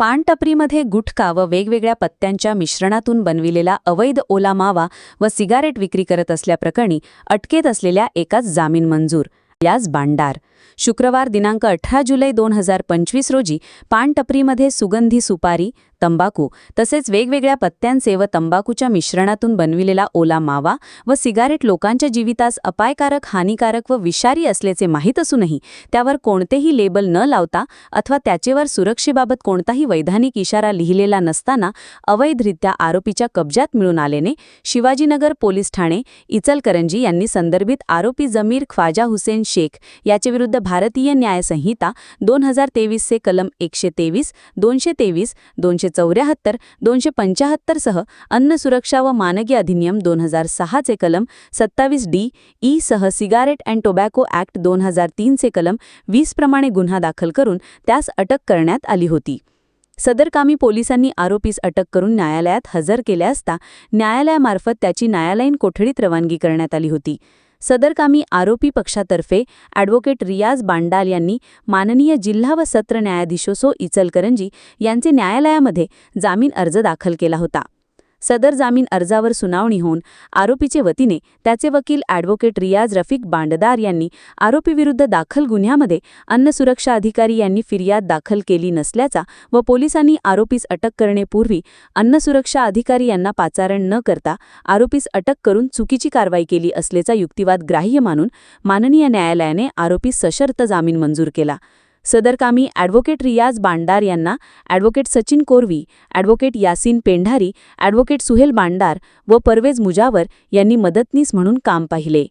पानटपरीमध्ये गुटखा व वेगवेगळ्या पत्त्यांच्या मिश्रणातून बनविलेला अवैध ओला मावा व सिगारेट विक्री करत असल्याप्रकरणी अटकेत असलेल्या एकाच जामीन मंजूर यास बांडार शुक्रवार दिनांक अठरा जुलै दोन हजार पंचवीस रोजी पानटपरीमध्ये सुगंधी सुपारी तंबाखू तसेच वेगवेगळ्या पत्त्यांचे व तंबाखूच्या मिश्रणातून बनविलेला ओला मावा व सिगारेट लोकांच्या जीवितास अपायकारक हानिकारक व विषारी असल्याचे माहीत असूनही त्यावर कोणतेही लेबल न लावता अथवा त्याचेवर सुरक्षेबाबत कोणताही वैधानिक इशारा लिहिलेला नसताना अवैधरित्या आरोपीच्या कब्जात मिळून आल्याने शिवाजीनगर पोलीस ठाणे इचलकरंजी यांनी संदर्भित आरोपी जमीर ख्वाजा हुसेन शेख याच्याविरुद्ध भारतीय न्यायसंहिता दोन हजार तेवीसचे कलम एकशे तेवीस दोनशे तेवीस दोनशे चौऱ्याहत्तर दोनशे पंचाहत्तरसह अन्न सुरक्षा व मानगी अधिनियम दोन हजार सहाचे कलम सत्तावीस डी ई सह सिगारेट अँड टोबॅको ॲक्ट दोन हजार तीनचे कलम वीस प्रमाणे गुन्हा दाखल करून त्यास अटक करण्यात आली होती. सदरकामी पोलिसांनी आरोपीस अटक करून न्यायालयात हजर केले असता न्यायालयामार्फत त्याची न्यायालयीन कोठडीत रवानगी करण्यात आली होती. सदरकामी आरोपी पक्षातर्फे ॲडव्होकेट रियाज बांडाल यांनी माननीय जिल्हा व सत्र न्यायाधीशोसो इचलकरंजी यांचे न्यायालयामध्ये जामीन अर्ज दाखल केला होता. सदर जामीन अर्जावर सुनावणी होऊन आरोपीचे वतीने त्याचे वकील ॲडव्होकेट रियाज रफिक बांडदार यांनी आरोपीविरुद्ध दाखल गुन्ह्यामध्ये अन्न सुरक्षा अधिकारी यांनी फिर्याद दाखल केली नसल्याचा व पोलिसांनी आरोपीस अटक करण्यापूर्वी अन्न सुरक्षा अधिकारी यांना पाचारण न करता आरोपीस अटक करून चुकीची कारवाई केली असल्याचा युक्तिवाद ग्राह्य मानून माननीय न्यायालयाने आरोपी सशर्त जामीन मंजूर केला. सदरकामी ॲडव्होकेट रियाज बांडार यांना advocate Sachin Korvi advocate Yasin Pendhari advocate Suhel Bandar व परवेज मुजावर यांनी मदतनीस म्हणून काम पाहिले.